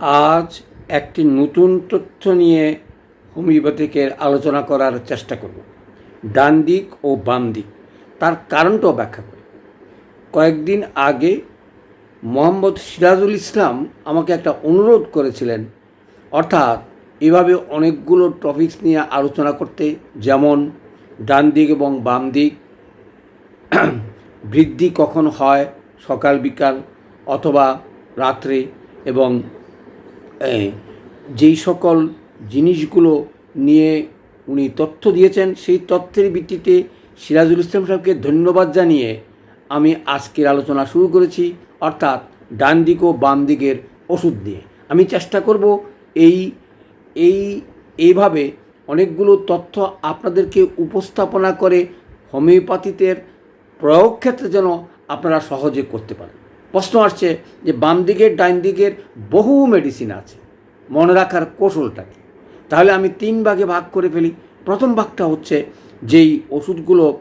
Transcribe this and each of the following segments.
আজ একটি নতুন তথ্য নিয়ে হোমিওপ্যাথিকের আলোচনা করার চেষ্টা করব। ডান দিক ও বাম দিক, তার কারণটাও ব্যাখ্যা করি। কয়েকদিন আগে মোহাম্মদ সিরাজুল ইসলাম আমাকে একটা অনুরোধ করেছিলেন, অর্থাৎ এভাবে অনেকগুলো টপিকস নিয়ে আলোচনা করতে, যেমন ডান দিক এবং বাম দিক, বৃদ্ধি কখন হয় সকাল বিকাল অথবা রাত্রে, এবং যেই সকল জিনিসগুলো নিয়ে উনি তথ্য দিয়েছেন, সেই তথ্যের ভিত্তিতে সিরাজুল ইসলাম সাহেবকে ধন্যবাদ জানিয়ে আমি আজকের আলোচনা শুরু করেছি, অর্থাৎ ডান দিক ও বাম দিকের ওষুধ নিয়ে। আমি চেষ্টা করব এই এই, এইভাবে অনেকগুলো তথ্য আপনাদেরকে উপস্থাপনা করে হোমিওপ্যাথিতে প্রয়োগ ক্ষেত্রে যেন আপনারা সহজে করতে পারেন। প্রশ্ন আসছে যে বাম দিকের ডাইন দিকের বহু মেডিসিন আছে। মনে রাখার কৌশলটাকে তাহলে আমি তিন ভাগে ভাগ করে ফেলি। প্রথম ভাগটা হচ্ছে যেই ওষুধগুলো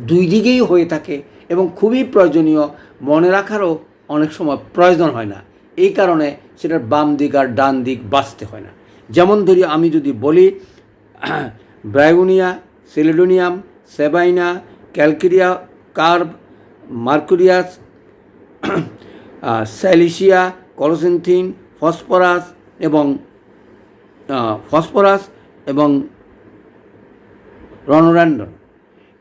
দুই দিকেই হয়ে থাকে এবং খুবই প্রয়োজনীয়, মনে রাখারও অনেক সময় প্রয়োজন হয় না। এই কারণে সেটার বাম দিক আর ডান দিক বাঁচতে হয় না। যেমন ধরি আমি যদি বলি, bryonia, chelidonium, sabina, calcarea carb mercurius silicea, colocynthin, phosphorus এবং ফসফরাস এবং রনোরান্ডন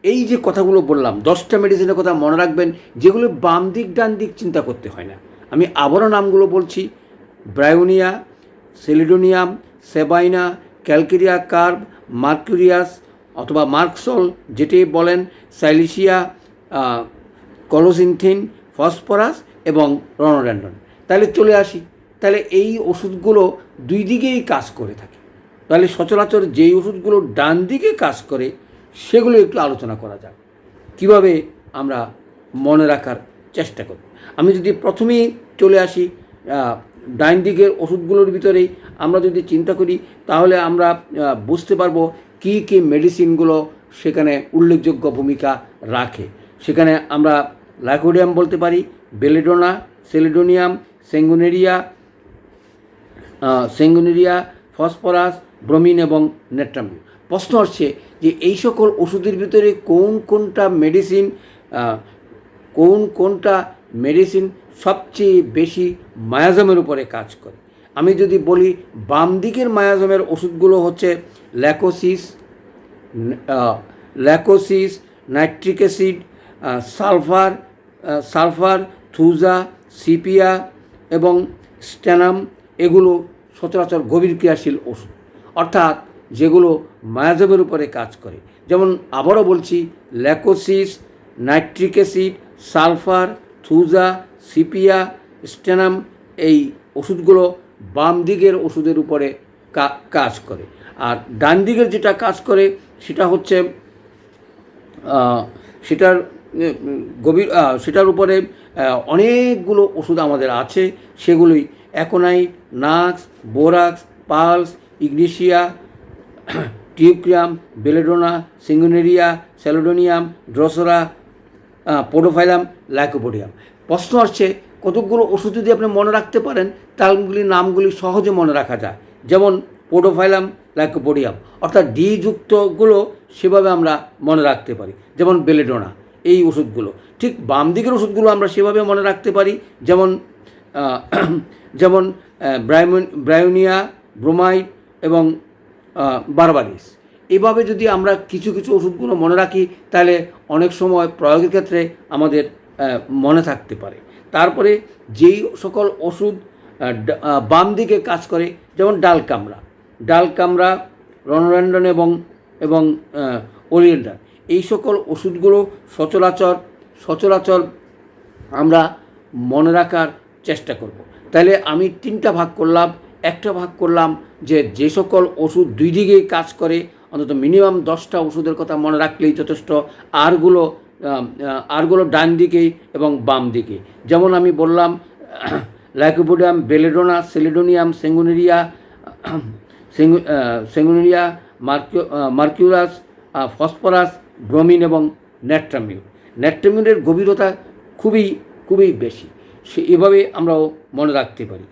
এই যে কথাগুলো বললাম, দশটা মেডিসিনের কথা মনে রাখবেন, যেগুলো বাম দিক, ডান দিক চিন্তা করতে হয় না। আমি আবারও নামগুলো বলছি, bryonia, chelidonium, sabina, calcarea carb mercurius অথবা মার্কসল, যেটি বলেন সাইলিসিয়া কলোসিনথিন ফসফরাস এবং রনোড্যান্ডন তাহলে চলে আসি। তাহলে এই ওষুধগুলো দুই দিকেই কাজ করে থাকে। তাহলে সচরাচর যেই ওষুধগুলো ডান দিকে কাজ করে, সেগুলো একটু আলোচনা করা যাক। কীভাবে আমরা মনে রাখার চেষ্টা করব আমি যদি প্রথমেই চলে আসি ডাইন দিকের ওষুধগুলোর ভিতরেই আমরা যদি চিন্তা করি, তাহলে আমরা বুঝতে পারব কী কী মেডিসিনগুলো সেখানে উল্লেখযোগ্য ভূমিকা রাখে। সেখানে আমরা লাইকোডিয়াম বলতে পারি, belladonna, chelidonium, sanguinaria sanguinaria, phosphorus, bromine এবং নেট্রামিন। প্রশ্ন হচ্ছে যে এই সকল ওষুধের ভিতরে কোন কোনটা মেডিসিন কোন কোনটা মেডিসিন সবচেয়ে বেশি মায়াজমের উপরে কাজ করে? আমি যদি বলি, বাম দিকের মায়াজমের ওষুধগুলো হচ্ছে lachesis lachesis, nitric acid sulphur sulphur, thuja, sepia এবং স্ট্যানাম এগুলো সচরাচর গভীর ক্রিয়াশীল ওষুধ। অর্থাৎ যেগুলো মায়াজমের উপরে কাজ করে। যেমন আবারও বলছি, lachesis, nitric acid, sulphur, thuja, sepia, stannum এই ওষুধগুলো বাম দিকের ওষুধের উপরে কাজ করে। আর ডান দিকের যেটা কাজ করে, সেটা হচ্ছে সেটার গভীর সেটার উপরে অনেকগুলো ওষুধ আমাদের আছে, সেগুলোই aconite, nux, borax, puls, ignatia, teucrium, belladonna, sanguinaria, chelidonium, drosera podophyllum, lycopodium. প্রশ্ন আসছে, কতকগুলো ওষুধ যদি আপনি মনে রাখতে পারেন তাহলে নামগুলি সহজে মনে রাখা যায়। যেমন পোডোফাইলাম, লাইকোপোডিয়াম। অর্থাৎ ডিযুক্তগুলো সেভাবে আমরা মনে রাখতে পারি। যেমন বেলেডোনা। এই ওষুধগুলো। ঠিক বাম দিকের ওষুধগুলো আমরা সেভাবে মনে রাখতে পারি, যেমন যেমন ব্রাইমন, ব্রায়োনিয়া, ব্রোমাইড এবং বারবারিস। এভাবে যদি আমরা কিছু কিছু ওষুধগুলো মনে রাখি, তাহলে অনেক সময় প্রয়োগের ক্ষেত্রে আমাদের মনে থাকতে পারে। তারপরে যেই সকল ওষুধ বাম দিকে কাজ করে, যেমন ডাল কামড়া। ডাল কামড়া রনোরান্ডন এবং এবং ওলিয়েন্ডার। এই সকল ওষুধগুলো সচরাচর সচরাচর আমরা মনে রাখার চেষ্টা করব। তাহলে আমি তিনটা ভাগ করলাম, একটা ভাগ করলাম যে যে সকল ওষুধ দুই দিকেই কাজ করে, অন্তত মিনিমাম দশটা ওষুধের কথা মনে রাখলেই যথেষ্ট, আরগুলো আরগুলো ডান দিকেই এবং বাম দিকে যেমন আমি বললাম lycopodium belladonna, chelidonium, sanguinaria sanguinaria মার্কিউ mercurius phosphorus bromine এবং ন্যাট্রামিউর ন্যাট্রামিউরের গভীরতা খুবই খুবই বেশি। সে এভাবে আমরাও মনে রাখতে পারি।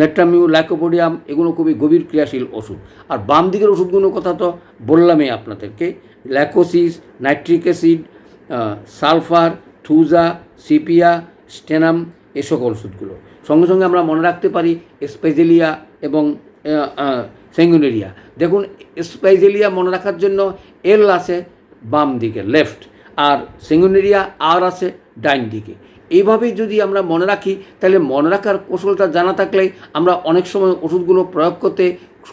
নেট্রামিউ লাইকোপোডিয়াম এগুলো খুবই গভীর ক্রিয়াশীল ওষুধ। আর বাম দিকের ওষুধগুলোর কথা তো বললামই আপনাদেরকে। Lachesis, nitric acid sulphur, thuja, sepia, stannum এ সকল ওষুধগুলো। সঙ্গে সঙ্গে আমরা মনে রাখতে পারি স্পেজেলিয়া এবং সেঙ্গুনেরিয়া দেখুন স্পাইজেলিয়া মনে রাখার জন্য এল আছে বাম দিকে লেফট আর সেঙ্গুনেরিয়া, আর আছে ডাইন দিকে। এইভাবেই যদি আমরা মনে রাখি, তাহলে মনে রাখার কৌশলটা জানা থাকলে আমরা অনেক সময় ওষুধগুলো প্রয়োগ করতে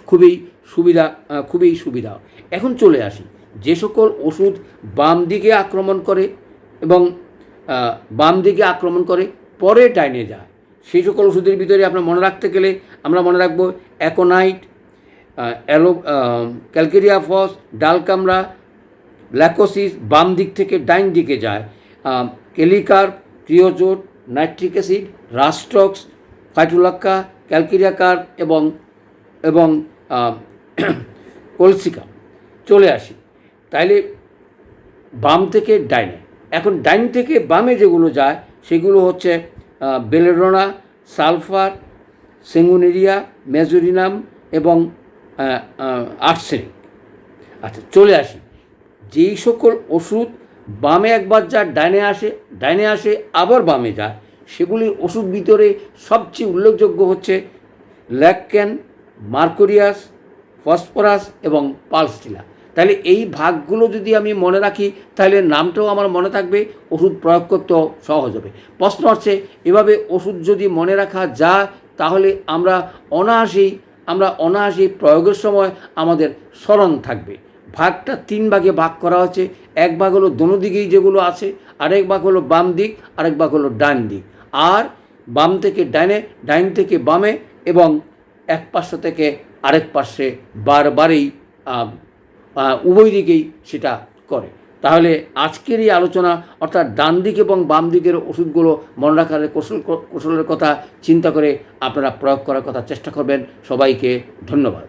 খুবই সুবিধা খুবই সুবিধা। এখন চলে আসি, যে সকল ওষুধ বাম দিকে আক্রমণ করে এবং বাম দিকে আক্রমণ করে, পরে ডাইনে যায়, সেই সকল ওষুধের ভিতরে আপনার মনে রাখতে গেলে আমরা মনে রাখব aconite aloe calcarea phos, dulcamara lachesis বাম দিক থেকে ডাইন দিকে যায় kali carb creosote, nitric acid rhus tox phytolacca calcarea carb এবং এবং কলসিকা। চলে আসি। তাইলে বাম থেকে ডাইনে। এখন ডাইন থেকে বামে যেগুলো যায়, সেগুলো হচ্ছে বেলেডোনা সালফার, সেঙ্গুনেরিয়া, মেজোরিনাম এবং আর্সেনিক। আচ্ছা চলে আসি। যেই সকল ওষুধ বামে একবার যা ডাইনে আসে ডাইনে আসে, আবার বামে যায়, সেগুলির ওষুধ ভিতরে সবচেয়ে উল্লেখযোগ্য হচ্ছে ল্যাকক্যান মার্কোরিয়াস, ফসফরাস এবং পালস্টিলা তাহলে এই ভাগগুলো যদি আমি মনে রাখি, তাহলে নামটাও আমার মনে থাকবে, ওষুধ প্রয়োগ করতেও সহজ হবে। প্রশ্ন হচ্ছে এভাবে ওষুধ যদি মনে রাখা যায়, তাহলে আমরা অনায়াসেই আমরা অনায়াসেই প্রয়োগের সময় আমাদের স্মরণ থাকবে। ভাগটা তিন ভাগে ভাগ করা হচ্ছে এক ভাগ হলো দোনো দিকেই যেগুলো আছে, আরেক ভাগ হলো বাম দিক, আরেক ভাগ হলো ডান দিক। আর বাম থেকে ডাইনে ডাইন থেকে বামে এবং এক পার্শ্ব থেকে আরেক পার্শ্বে বারবারেই উভয় দিকেই সেটা করে। তাহলে আজকের এই আলোচনা, অর্থাৎ ডান দিক এবং বাম দিকের ওষুধগুলো মনে রাখার কৌশল, কৌশলের কথা চিন্তা করে আপনারা প্রয়োগ করার কথা চেষ্টা করবেন। সবাইকে ধন্যবাদ।